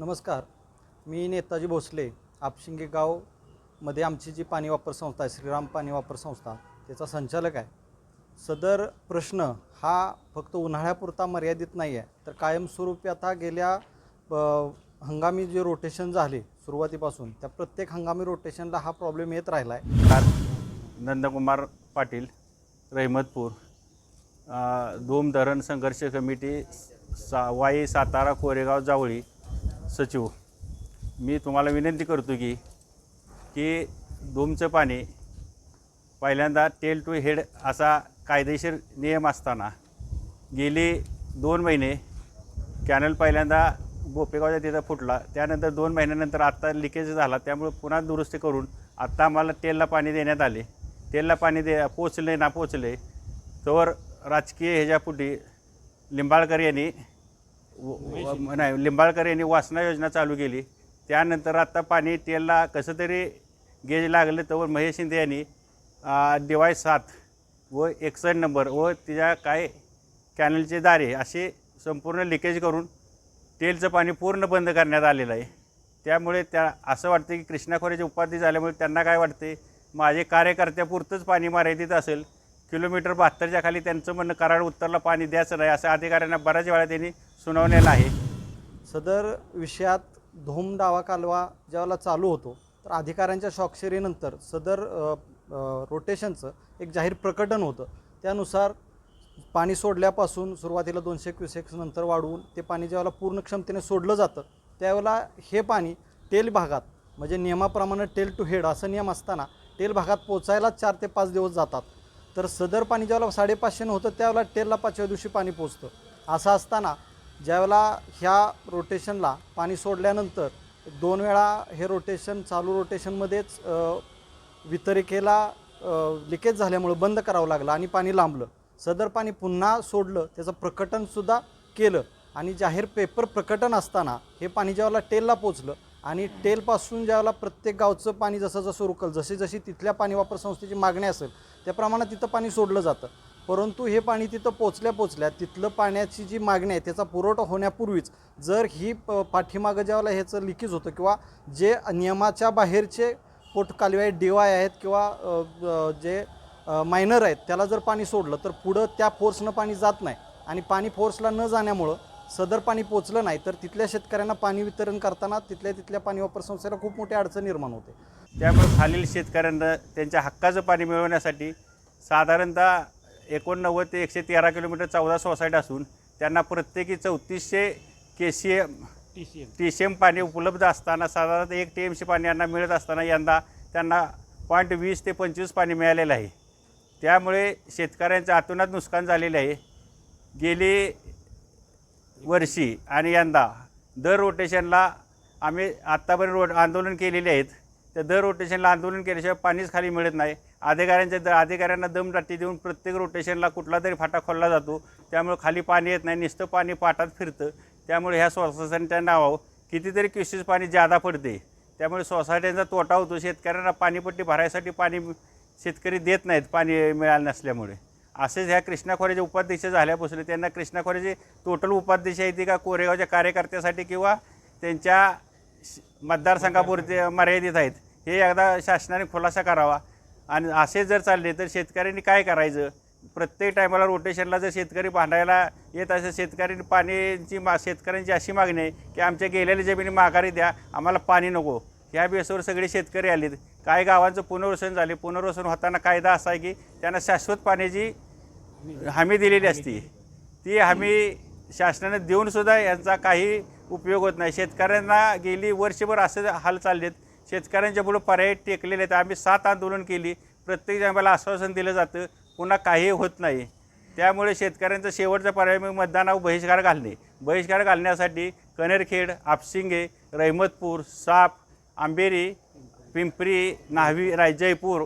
नमस्कार. मी नेताजी भोसले आपशिंगे गावमध्ये आमची जी पाणी वापर संस्था आहे श्रीराम पाणी वापर संस्था त्याचा संचालक आहे. सदर प्रश्न हा फक्त उन्हाळ्यापुरता मर्यादित नाही आहे तर कायमस्वरूपी आता गेल्या हंगामी जे रोटेशन झाले सुरुवातीपासून त्या प्रत्येक हंगामी रोटेशनला हा प्रॉब्लेम येत राहिला आहे. नंदकुमार पाटील रहिमतपूर धूम धरण संघर्ष कमिटी सा वाई सातारा कोरेगाव जावळी सचिव मी तुम्हाला विनंती करतो की की धूमचं पाणी पहिल्यांदा टेल टू हेड असा कायदेशीर नियम असताना गेली दोन महिने कॅनल पहिल्यांदा बोपेगावच्या तिथं फुटला. त्यानंतर दोन महिन्यानंतर आत्ता लिकेज झाला. त्यामुळे पुन्हा दुरुस्ती करून आत्ता आम्हाला तेलला पाणी देण्यात आले. तेलला पाणी दे पोचले ना पोचले तर राजकीय ह्याच्यापुटी लिंबाळकर यांनी व- नाही लिंबाळकर यांनी वासना योजना चालू केली. त्यानंतर आत्ता पाणी तेलला कसं तरी गेज लागलं तर महेश शिंदे यांनी डिवाय सात व एकसष्ट नंबर व तिच्या काय कॅनलचे दारे असे संपूर्ण लिकेज करून तेलचं पाणी पूर्ण बंद करण्यात आलेलं आहे. त्यामुळे त्या असं वाटतं की कृष्णा खोऱ्याचे उपाधी झाल्यामुळे त्यांना काय वाटते माझे कार्यकर्त्यापुरतंच पाणी मर्यादित असेल किलोमीटर बहात्तरच्या खाली त्यांचं म्हणणं कराड उत्तरला पाणी द्यायचं नाही असं अधिकाऱ्यांना बऱ्याच वेळा त्यांनी सुनावलेला आहे. सदर विषयात धोम डावा कालवा ज्यावेळेला चालू होतो तर अधिकाऱ्यांच्या शॉकशेरीनंतर सदर रोटेशनचं एक जाहीर प्रकटन होतं. त्यानुसार पाणी सोडल्यापासून सुरुवातीला दोनशे क्युसेक्स नंतर वाढवून ते पाणी ज्यावेळेला पूर्ण क्षमतेने सोडलं जातं त्यावेळेला हे पाणी टेल भागात म्हणजे नियमाप्रमाणे टेल टू हेड असं नियम असताना टेल भागात पोचायला चार ते पाच दिवस जातात. तर सदर पाणी ज्यावेळेला साडेपाचशेनं होतं त्यावेळेला टेलला पाचव्या दिवशी पाणी पोचतं असं असताना ज्यावेळेला ह्या रोटेशनला पाणी सोडल्यानंतर दोन वेळा हे रोटेशन चालू रोटेशनमध्येच वितरिकेला लिकेज झाल्यामुळं बंद करावं लागलं आणि पाणी लांबलं. सदर पाणी पुन्हा सोडलं त्याचं प्रकटनसुद्धा केलं आणि जाहीर पेपर प्रकटन असताना हे पाणी ज्यावेळेला टेलला पोचलं आणि टेलपासून ज्यावेळेला प्रत्येक गावचं पाणी जसं जसं रुकल जशी जशी तिथल्या पाणी वापर संस्थेची मागणी असेल त्याप्रमाणे तिथं पाणी सोडलं जातं. परंतु हे पाणी तिथं पोचल्या पोचल्या तिथलं पाण्याची जी मागणी आहे त्याचा पुरवठा होण्यापूर्वीच जर ही प पाठीमागं ज्यावेळेला ह्याचं लिकेज होतं किंवा जे नियमाच्या बाहेरचे पोटकालवे आहेत डिवाय आहेत किंवा जे मायनर आहेत त्याला जर पाणी सोडलं तर पुढं त्या फोर्सनं पाणी जात नाही. आणि पाणी फोर्सला न जाण्यामुळं सदर पाणी पोचलं नाही तर तिथल्या शेतकऱ्यांना पाणी वितरण करताना तिथल्या तिथल्या पाणी वापर संस्थेला खूप मोठी अडचण निर्माण होते. त्यामुळे खालील शेतकऱ्यांना त्यांच्या हक्काचं पाणी मिळवण्यासाठी साधारणतः एकोणनव्वद ते एकशे तेरा किलोमीटर चौदा सोसायटी असून त्यांना प्रत्येकी चौतीसशे K C M T C M पाणी उपलब्ध असताना साधारणतः एक टी एम सी पाणी यांना मिळत असताना यंदा त्यांना पॉईंट वीस ते पंचवीस पाणी मिळालेलं आहे. त्यामुळे शेतकऱ्यांचं आतोनात नुकसान झालेलं आहे. गेली वर्षी आणि यंदा दर रोटेशनला आम्ही आत्तापर्यंत रोट आंदोलन केलेले आहेत. त्या दर रोटेशनला आंदोलन केल्याशिवाय पाणीच खाली मिळत नाही. अधिकाऱ्यांच्या द अधिकाऱ्यांना दमदाटी देऊन प्रत्येक रोटेशनला कुठला तरी फाटा खोलला जातो. त्यामुळे खाली पाणी येत नाही नुसतं पाणी पाटात फिरतं. त्यामुळे ह्या सोसायट्यांच्या नावावर कितीतरी क्युसेस पाणी जादा पडते. त्यामुळे सोसायट्यांचा तोटा होतो. शेतकऱ्यांना पाणीपट्टी भरायसाठी पाणी शेतकरी देत नाहीत पाणी मिळालं नसल्यामुळे. असेच ह्या कृष्णा खोऱ्याचे उपाध्यक्ष झाल्यापासून त्यांना कृष्णा खोऱ्याचे टोटल उपाध्यक्ष आहेत का कोरेगावच्या कार्यकर्त्यासाठी किंवा त्यांच्या श- मतदारसंघापुरते मर्यादित आहेत हे एकदा शासनाने खुलासा करावा. आणि असे जर चालले तर शेतकऱ्यांनी काय करायचं? प्रत्येक टायमाला रोटेशनला जर शेतकरी भांडायला येत असेल शेतकऱ्यांनी पाण्याची मा शेतकऱ्यांची अशी मागणी आहे की आमच्या गेलेल्या जमिनी माघारी द्या आम्हाला पाणी नको. ह्या बेसवर सगळे शेतकरी आलेत. काही गावांचं पुनर्वसन झाले. पुनर्वसन होताना कायदा असा आहे की त्यांना शाश्वत पाण्याची हमी दिलेली असती. ती हमी शासनाने देऊनसुद्धा यांचा काही उपयोग होत नाही. शेतकऱ्यांना गेली वर्षभर असं हाल चाललेत. शेतकऱ्यांच्या पुढं पर्याय टेकलेले आहेत. आम्ही सात आंदोलन केली. प्रत्येक आम्हाला आश्वासन दिलं जातं. पुन्हा काही होत नाही. त्यामुळे शेतकऱ्यांचा शेवटचा पर्याय मग मतदानावर बहिष्कार घालणे. बहिष्कार घालण्यासाठी कनेरखेड आपसिंगे रहिमतपूर साप आंबेरी पिंपरी न्हावी राय जयपूर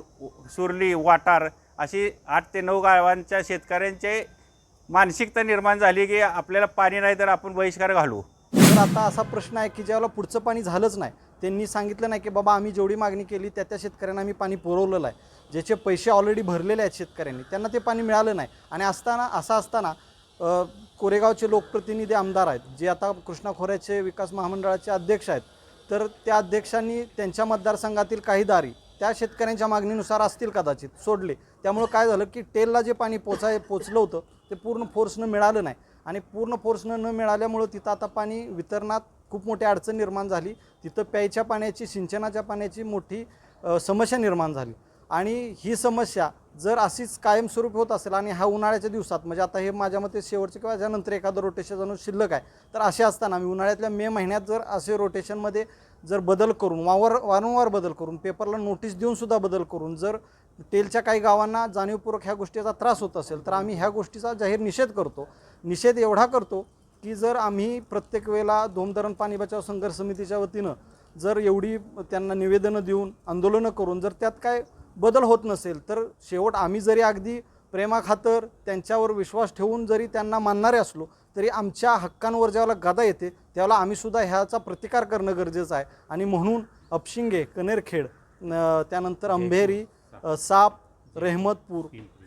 सुरली वाटार अशी आठ ते नऊ गावांच्या शेतकऱ्यांचे मानसिकता निर्माण झाली की आपल्याला पाणी नाही तर आपण बहिष्कार घालू. तर आता असा प्रश्न आहे की ज्यावेळेला पुढचं पाणी झालंच नाही त्यांनी सांगितलं नाही की बाबा आम्ही जेवढी मागणी केली त्या त्या शेतकऱ्यांना आम्ही पाणी पुरवलेलं आहे. ज्याचे पैसे ऑलरेडी भरलेले आहेत शेतकऱ्यांनी त्यांना ते पाणी मिळालं नाही. आणि असताना असं असताना कोरेगावचे लोकप्रतिनिधी आमदार आहेत जे आता कृष्णा खोऱ्याचे विकास महामंडळाचे अध्यक्ष आहेत तर त्या अध्यक्षांनी त्यांच्या मतदारसंघातील काही दारी त्या शेतकऱ्यांच्या मागणीनुसार असतील कदाचित सोडले. त्यामुळं काय झालं की टेलला जे पाणी पोचाय पोचलं होतं ते पूर्ण फोर्सनं मिळालं नाही. आणि पूर्ण फोर्सनं न मिळाल्यामुळं तिथं आता पाणी वितरणात खूप मोठी अडचण निर्माण झाली. तिथं प्यायच्या पाण्याची सिंचनाच्या पाण्याची मोठी समस्या निर्माण झाली. आणि ही समस्या जर अशीच कायमस्वरूपी होत असेल आणि हा उन्हाळ्याच्या दिवसात म्हणजे आता हे माझ्या मते शेवटचे किंवा ज्यानंतर एखादं रोटेशन जाणून शिल्लक आहे तर असे असताना मी उन्हाळ्यातल्या मे महिन्यात जर असे रोटेशनमध्ये जर बदल करून वावर वारंवार बदल करून पेपरला नोटीस देऊनसुद्धा बदल करून जर तेलच्या काही गावांना जाणीवपूर्वक ह्या गोष्टीचा त्रास होत असेल तर आम्ही ह्या गोष्टीचा जाहीर निषेध करतो. निषेध एवढा करतो की जर आम्ही प्रत्येक वेळेला धोमधरण पाणी बचाव संघर्ष समितीच्या वतीनं जर एवढी त्यांना निवेदनं देऊन आंदोलनं करून जर त्यात काय बदल होत नसेल तर शेवट आम्ही जरी अगदी प्रेमाखातर त्यांच्यावर विश्वास ठेवून जरी त्यांना मानणारे असलो तरी आमच्या हक्कांवर ज्यावेळेला गदा येते त्यावेळेला आम्हीसुद्धा ह्याचा प्रतिकार करणं गरजेचं आहे. आणि म्हणून अपशिंगे कनेरखेड त्यानंतर अंधेरी अ, साप रेहमतपूर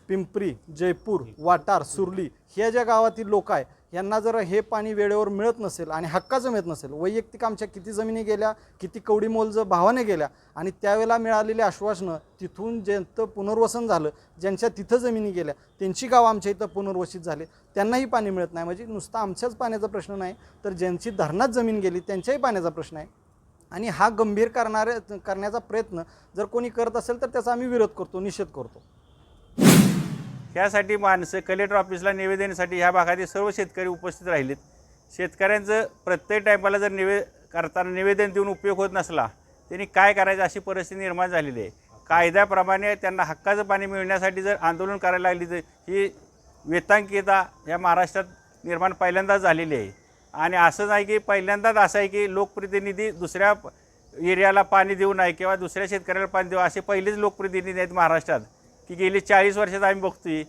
पिंपरी जयपूर वाटार सुरली ह्या ज्या गावातील लोक आहे यांना जर हे पाणी वेळेवर मिळत नसेल आणि हक्काचं मिळत नसेल वैयक्तिक आमच्या किती जमिनी गेल्या किती कवडी मोल जर भावाने गेल्या आणि त्यावेळेला मिळालेली आश्वासनं तिथून ज्यांचं पुनर्वसन झालं ज्यांच्या तिथं जमिनी गेल्या त्यांची गावं आमच्या इथं पुनर्वसित झाले त्यांनाही पाणी मिळत नाही. म्हणजे नुसता आमच्याच पाण्याचा प्रश्न नाही तर ज्यांची धरणात जमीन गेली त्यांच्याही पाण्याचा प्रश्न आहे. आणि हा गंभीर करणाऱ्या करण्याचा प्रयत्न जर कोणी करत असेल तर त्याचा आम्ही विरोध करतो निषेध करतो. त्यासाठी माणसं कलेक्टर ऑफिसला निवेदनासाठी ह्या भागातील सर्व शेतकरी उपस्थित राहिलेत. शेतकऱ्यांचं प्रत्येक टायमाला जर निवे करताना निवेदन देऊन उपयोग होत नसला त्यांनी काय करायचं अशी परिस्थिती निर्माण झालेली आहे. कायद्याप्रमाणे त्यांना हक्काचं पाणी मिळण्यासाठी जर आंदोलन करायला लागली तर ही वेतांकिता या महाराष्ट्रात निर्माण पहिल्यांदाच झालेली आहे. आणि असं नाही की पहिल्यांदाच असं आहे की लोकप्रतिनिधी दुसऱ्या एरियाला पाणी देऊ नये किंवा दुसऱ्या शेतकऱ्याला पाणी देऊ असे पहिलेच लोकप्रतिनिधी आहेत महाराष्ट्रात. की गेली चाळीस वर्षात आम्ही बघतोय.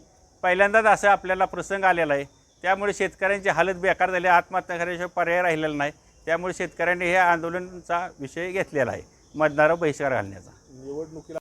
पहिल्यांदाच असं आपल्याला प्रसंग आलेला आहे. त्यामुळे शेतकऱ्यांची हालत बेकार झाली आत्महत्या करण्याशिवाय पर्याय राहिलेला नाही. त्यामुळे शेतकऱ्यांनी हे आंदोलनाचा विषय घेतलेला आहे. मतदार बहिष्कार घालण्याचा. निवडणुकीला